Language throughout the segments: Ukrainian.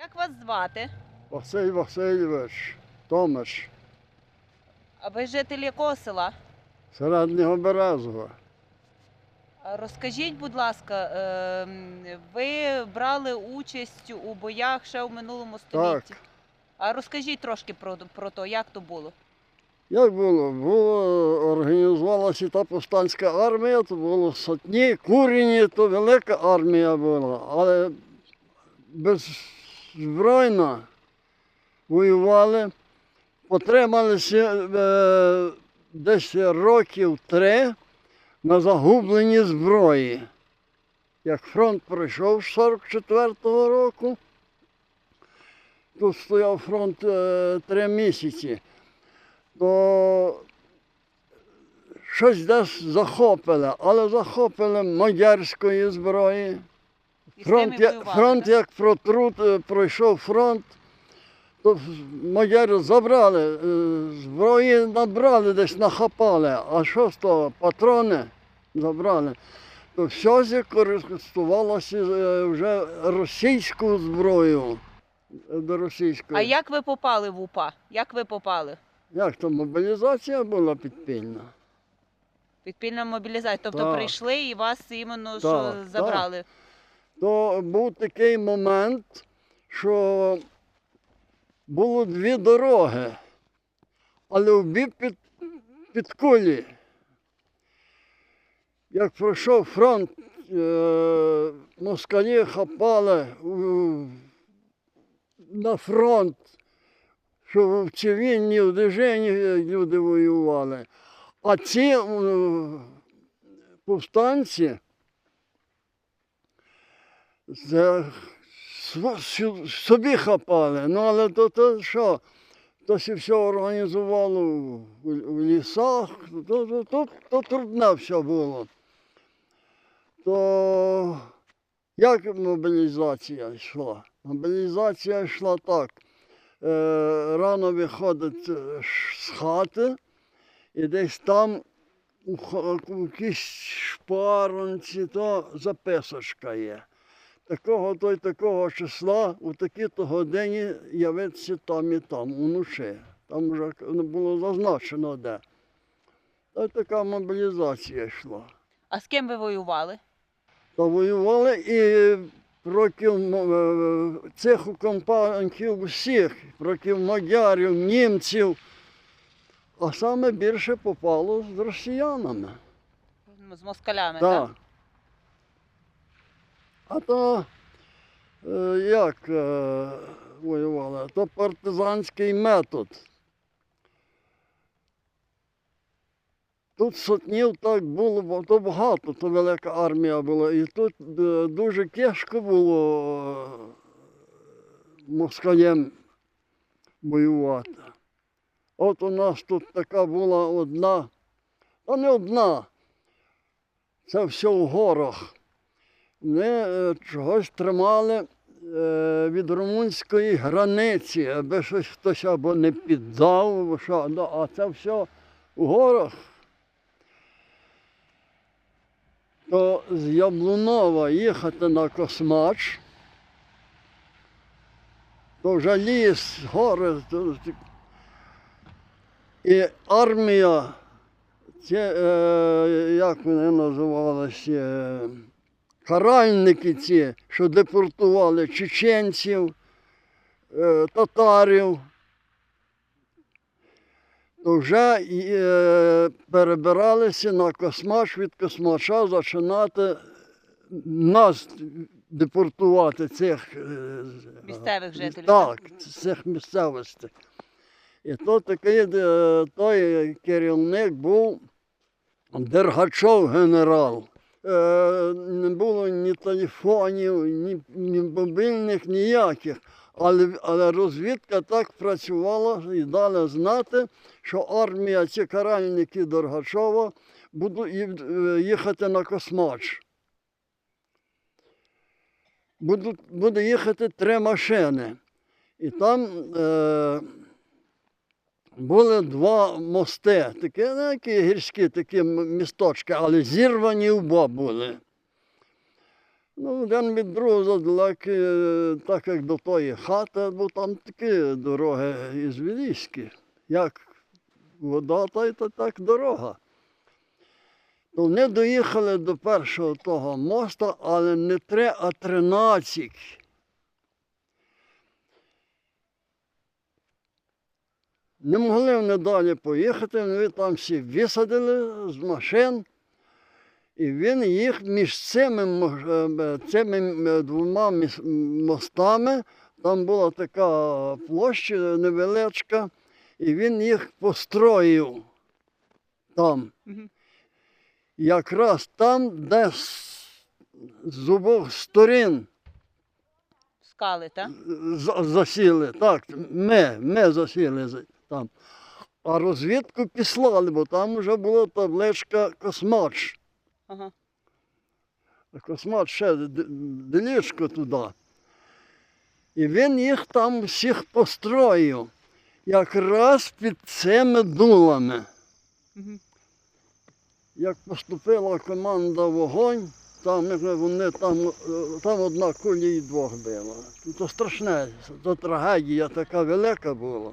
Як вас звати? Василь Васильович Томаш, А ви житель якого села? середнього Березова. А Розкажіть, будь ласка, ем, ви брали участь у боях ще у минулому столітті? Так. А розкажіть трошки про, про то, як то було. Як було? Було організувалася та повстанська армія, то було сотні, курені, то велика армія була, але беззбройно воювали, потрималися е, десь років три на загубленні зброї. Як фронт пройшов з 44-го року, тут стояв фронт е, три місяці то щось десь захопили, але захопили мадярської зброї. І Фронт, я- фронт так? як протрут, е, пройшов фронт, то мадяри забрали, е, зброї набрали, десь нахапали, а що з того, патрони забрали. То все користувалося е, вже російською зброєю. е, До російської. А як ви попали в УПА? Як ви попали? Як то мобілізація була підпільна? Підпільна мобілізація. Тобто Так. прийшли і вас іменно що Так, так. То був такий момент, що було дві дороги, але в бік під, під кулі. Як пройшов фронт, е, москалі хапали в- на фронт, що в цивільні, в движенні люди воювали. А ці е, повстанці собі хапали. Ну але то, то що? То сі все організувало в, лісах, то, то, то, то трудне все було. То як мобілізація йшла? Мобілізація йшла так. Е, рано виходить е, з хати і десь там у якійсь шпаронці, то записочка є. Такого то й такого числа у такій-то годині явиться там і там, уночі. Там вже не було зазначено де. Та така мобілізація йшла. А з ким ви воювали? Та воювали і проти е, цих окупантів всіх, проти мадярів, німців. А саме більше попало з росіянами. З москалями, так? Так. А то е, як е, воювали? То партизанський метод. Тут сотнів так було, бо то багато, то велика армія була. І тут е, дуже тяжко було москалям воювати. От у нас тут така була одна, та не одна, це все в горах. Вони е, чогось тримали е, від румунської границі, аби щось хтось або не піддав. Ну, а це все в горах. То з Яблунова їхати на Космач, то вже ліс, гори. І армія це, е, як вони називалися, е, каральники ці, що депортували чеченців, е, татарів, то вже е, перебиралися на космач від космача починати нас депортувати цих е, Місцевих жителів, Так, цих місцевостей. І то такий той керівник був Дергачов генерал. Е, Не було ні телефонів, ні, ні мобільних, ніяких. Але, але розвідка так працювала і дала знати, що армія, ці каральники Дергачова будуть е, їхати на космач. Будуть, буде їхати три машини. І там е, були два мости, такі, ну, які гірські такі місточки, але зірвані оба були. Ну, один від другого задалеки, е, так як до тої хати, бо там такі дороги ізвілійські. Як вода, та й так дорога. То вони доїхали до першого того моста, але не три, а тринадцять. Не могли вони далі поїхати, вони там всі висадили з машин. І він їх між цими, е, цими двома мостами, там була така площа невеличка, і він їх построїв там. Якраз там, де з, обох сторін Скали, так? засіли. Так, ми, ми засіли за- там. А розвідку післали, бо там вже була табличка Космач. Ага. Космат ще д- туди. І він їх там всіх построїв, якраз під цими дулами. Мгм. Як поступила команда вогонь, там вони там, е, там одна куля і двох била. То страшне, то трагедія така велика була.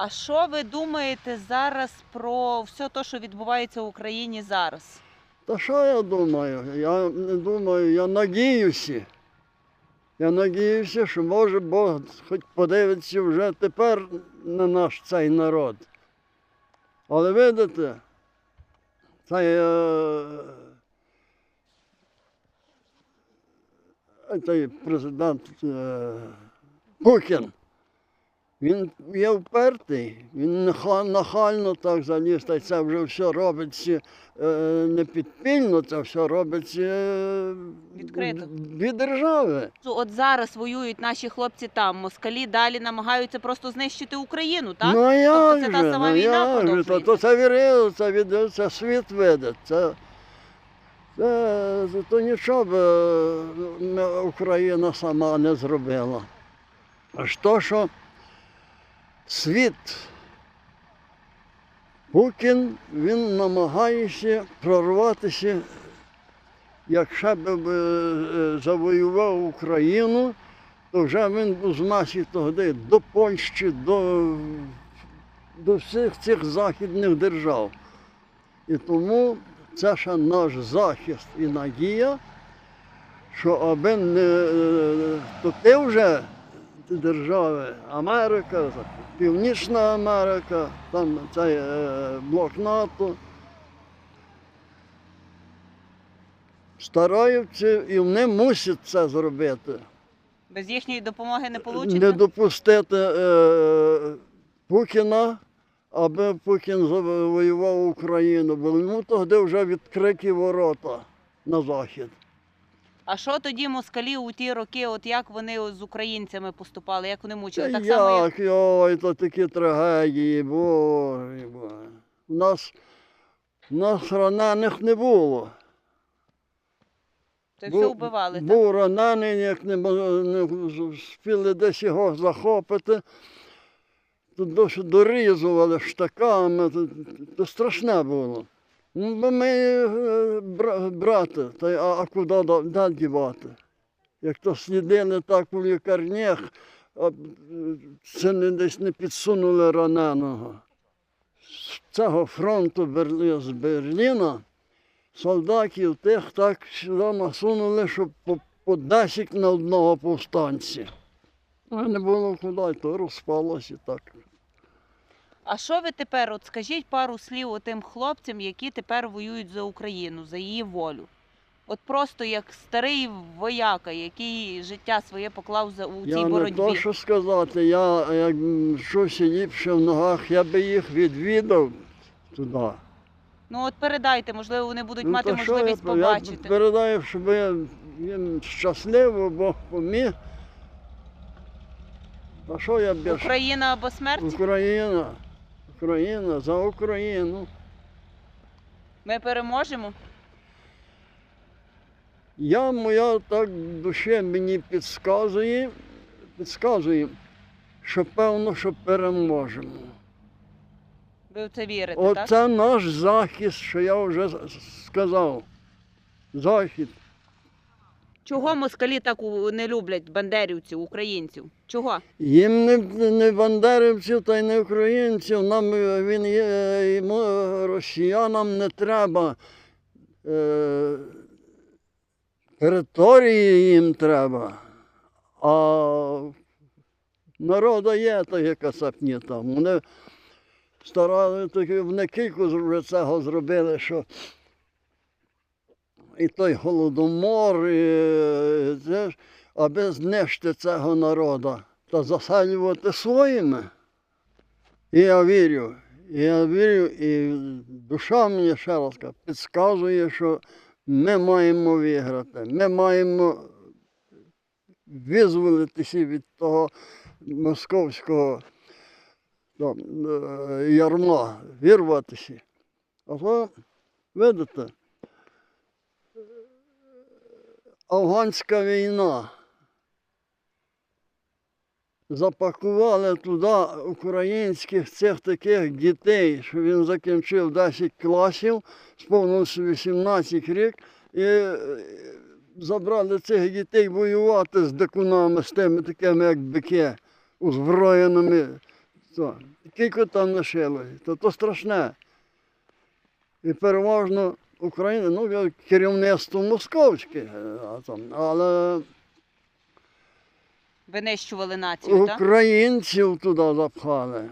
А що ви думаєте зараз про все те, що відбувається в Україні зараз? Та що я думаю? Я не думаю, я надіюся. Я надіюся, що може Бог хоч подивиться вже тепер на наш цей народ. Але видите, цей е, цей президент е, Путін, він є впертий, він наха- нахально так заліз, та це вже все робиться е, не підпільно, це все робиться е, Відкрито. від держави. От зараз воюють наші хлопці там, москалі далі намагаються просто знищити Україну, так? Ну а як це та сама ну, війна як то, то це вірило, це, від, це світ видить. Це, це, то нічого б е, Україна сама не зробила. Аж то, що світ Путін, він намагається прорватися, якщо б е, завоював Україну, то вже він був з масі тоді до Польщі, до, до всіх цих західних держав. І тому це ще наш захист і надія, що аби не е, то ти вже держави Америка, Північна Америка, там цей е, блок НАТО. Стараються і вони мусять це зробити. Без їхньої допомоги не Не допустити е, Путіна, аби Путін завоював Україну, бо йому тоді вже відкриті ворота на захід. А що тоді москалі у ті роки, от як вони з українцями поступали, як вони мучили? Та Так само, як як, ой, то такі трагедії, боже, боже. У нас, у нас ранених не було. це все вбивали, так? Був ранений, як не, не встигли десь його захопити. То досі дорізували штаками, то, то страшне було. Ну, ми е, брати, та а, куди да- дівати? Як то слідили так у лікарнях, а це не десь не підсунули раненого. З цього фронту Берлі- з Берліна солдатів тих так сюди насунули, щоб по, по 10 на одного повстанця. А не було куди, то розпалося так. А що ви тепер? От скажіть пару слів тим хлопцям, які тепер воюють за Україну, за її волю. От просто як старий вояка, який життя своє поклав за у цій Я не то, що сказати, я як щось ліпше в ногах, я би їх відвідав туди. Ну от передайте, можливо, вони будуть Ну, мати що я, можливість я передаю, щоб я їм щасливо, Бог поміг. А що я більше? Україна або смерть? Україна. Україна за Україну. Ми переможемо. Я моя так душе мені підказує, підказує, що певно, що переможемо. Ви в це вірите, так? Оце наш захист, що я вже сказав. захід. Чого москалі так не люблять бандерівців, українців? Чого? Їм не, не бандерівців та й не українців. Нам е, він є, йому, е, росіянам не треба. Е, території їм треба. А народу є таке касапні там. Вони старали вони кілько вже цього зробили, що і той голодомор, і, е, це аби знищити цього народу та заселювати своїми. І я вірю, і я вірю, і душа мені ще раз підказує, що ми маємо виграти. Ми маємо визволитися від того московського там, е, ярма, вирватися. А то, видите, афганська війна. Запакували туди українських цих таких дітей, що він закінчив 10 класів, сповнився 18 рік, і е, забрали цих дітей воювати з дикунами, з тими такими, як бики, озброєними. Кілько там лишилось, то, то страшне. І переважно Україна, ну, керівництво московське, е, а там, але Винищували націю, так? українців туди запхали.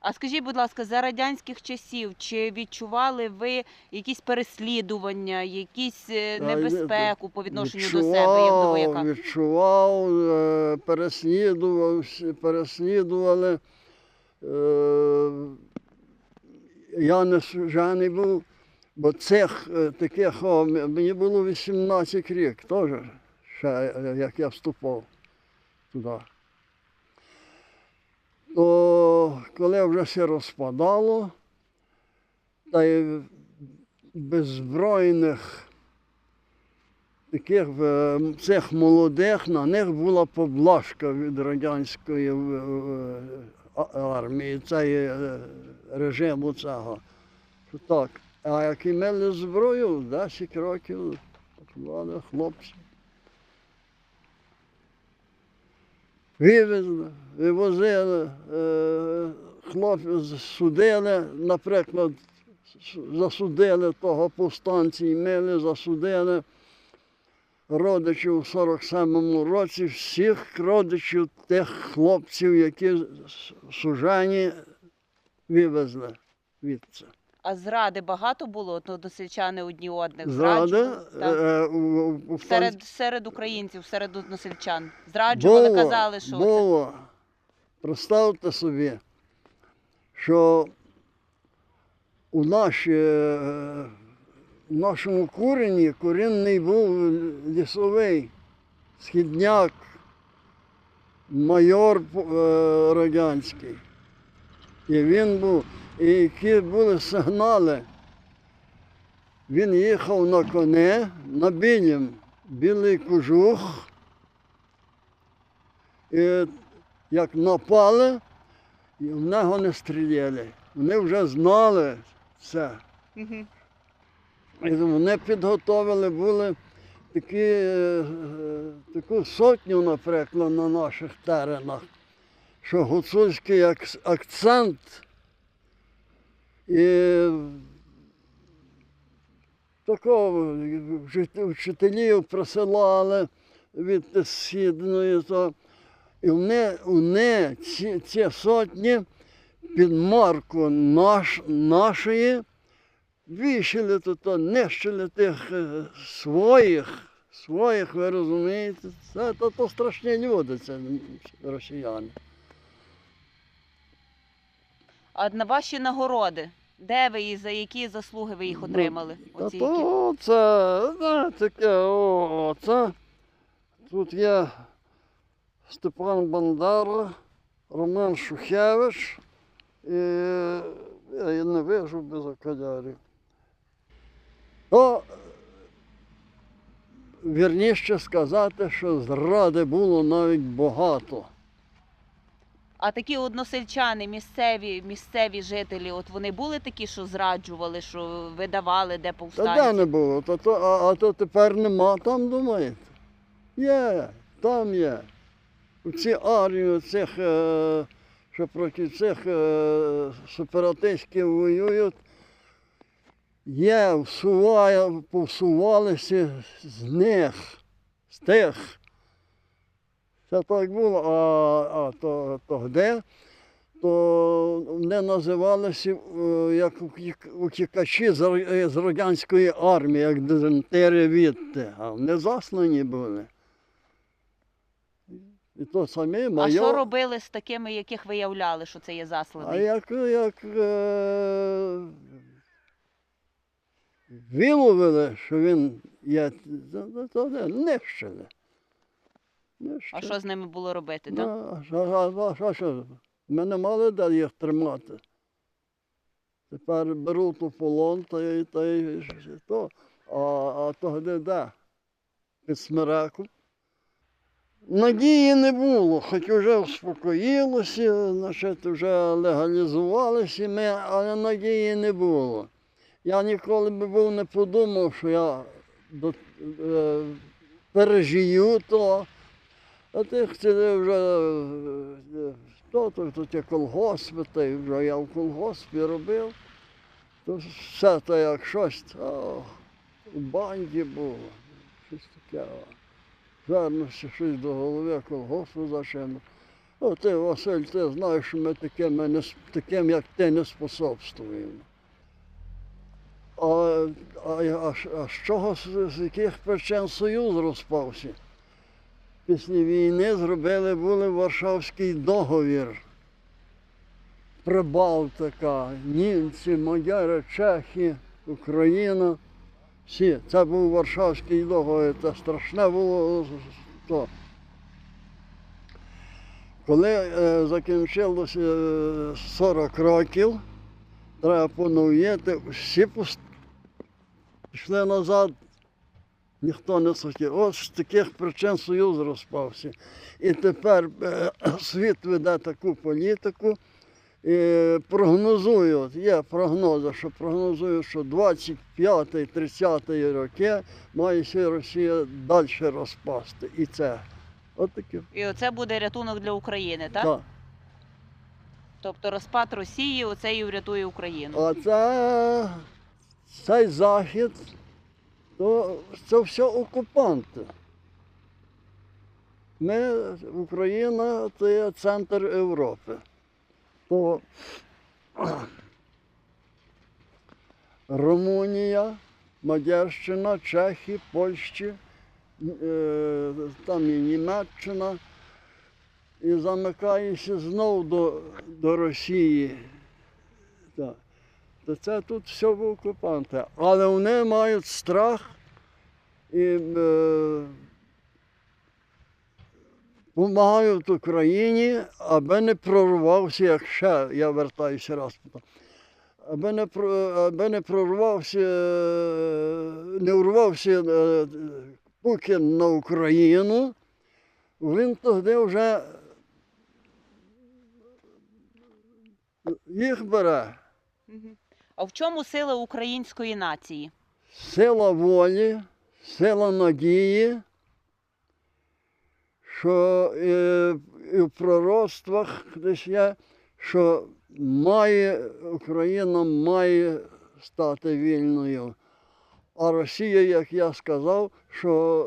А скажіть, будь ласка, за радянських часів чи відчували ви якісь переслідування, якісь е, Та, небезпеку по відношенню до себе, як до вояка? Відчував, е, переслідував, переслідували. Е, Я не сужаний був, бо цих е, таких, мені було 18 років теж, ще, е, як я вступав туди. То коли вже все розпадало, та й беззбройних таких е, цих молодих, на них була поблажка від радянської армії, е, режиму цього. Так. А які мали зброю, 10 років поклали хлопці. Вивезли, вивозили, е, хлопців судили, наприклад, засудили того повстанці, мили, засудили родичів у 47-му році, всіх родичів тих хлопців, які сужані вивезли відси. А зради багато було? От односельчани одні одних Зради зраджували? Е, у Серед, серед українців, серед односельчан. Зраджували, було, казали, що це. Представте собі, що у, наші, е, в нашому курені корінний був лісовий, східняк, майор е, радянський. І він був, і які були сигнали. Він їхав на коне на білім, білий кожух. І як напали, і в нього не стріляли. Вони вже знали це. І вони підготовили були такі, е, таку сотню, наприклад, на наших теренах, що гуцульський акцент і такого вчителів присилали від східної. То, і вони, вони ці, ці сотні під марку наш, нашої вішали тут, нищили тих е, своїх, своїх, ви розумієте, це то страшні люди, це росіяни. А на ваші нагороди, де ви і за які заслуги ви їх Ну, отримали? Оці, які? то це, да, таке, о, це. Тут є Степан Бандера, Роман Шухевич, і я і не вижу без окулярів. То вірніше сказати, що зради було навіть багато. А такі односельчани, місцеві, місцеві жителі, от вони були такі, що зраджували, що видавали, де Та де не було? То, то, а, а то тепер нема там, думаєте? Є, там є. У ці армії, цих, е, що проти цих е, сепаратистів воюють, є, всуває, повсувалися з них, з тих. Це так було, а, а то, то де? то вони називалися е, як утікачі з, е, з радянської армії, як дезертири відти, а вони заслані були. І то самі А що робили з такими, яких виявляли, що це є А як, як е, виловили, що він є, то, то, то. А що з ними було робити? Так? Ну, а що, а, а, що, що? Ми не мали де їх тримати. Тепер беруть у полон та й та й то. А, а то де де? Під смереку. Надії не було, хоч вже успокоїлося, значить, вже легалізувалися ми, але надії не було. Я ніколи би був не подумав, що я до, е, пережию то. А тих це вже е, то, то, то ті колгоспи, та вже я в колгоспі робив. То все то як щось, о, у банді було, щось таке. Вернувся щось до голови колгоспу зачинив. О, ти, Василь, ти знаєш, що ми таким, не, таким як ти, не способствуємо. А, а, а, а з чого, з яких причин Союз розпався? Після війни зробили були Варшавський договір. Прибалтика, німці, мадяри, чехи, Україна. Всі. Це був Варшавський договір, це страшне було то. Коли е, закінчилося е, 40 років, треба поновити, всі пус- пішли назад ніхто не хотів. От з таких причин Союз розпався. І тепер е, світ веде таку політику. І прогнозують, є прогнози, що прогнозують, що 25-30 роки має ще Росія далі розпасти. І це. От таке. І оце буде рятунок для України, так? Так. Тобто розпад Росії, оце і врятує Україну. А це цей захід, то це все окупанти. Ми, Україна, це є центр Європи. То Румунія, Мадярщина, Чехія, Польща, е, там і Німеччина. І замикаєшся знов до, до Росії. Так. То це тут все в окупанти. Але вони мають страх і е, допомагають Україні, аби не прорвався, як ще, я вертаюся раз. Аби не, аби не прорвався, не урвався е, Путін на Україну, він тоді вже їх бере. А в чому сила української нації? сила волі, сила надії, що е, і в пророцтвах десь є, що має, Україна має стати вільною. А Росія, як я сказав, що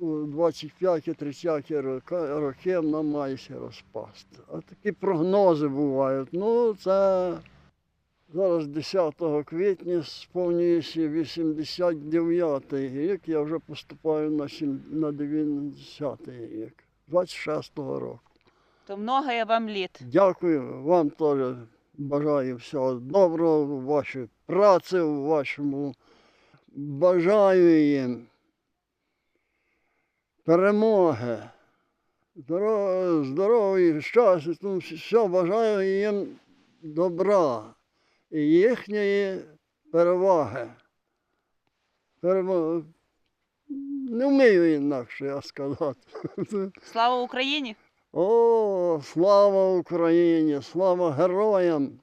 у 25-30 роки, роки вона має ще розпасти. А такі прогнози бувають. Ну, це Зараз 10 квітня сповнюється 89-й рік, я вже поступаю на, сім- 90-й рік, 26-го року. То много я вам літ. Дякую вам теж. Бажаю всього доброго в вашій праці, в вашому. Бажаю їм перемоги, здоров'я, щастя, все бажаю їм добра і їхньої переваги. Перемо... Не вмію інакше я сказати. Слава Україні! О, слава Україні, слава героям!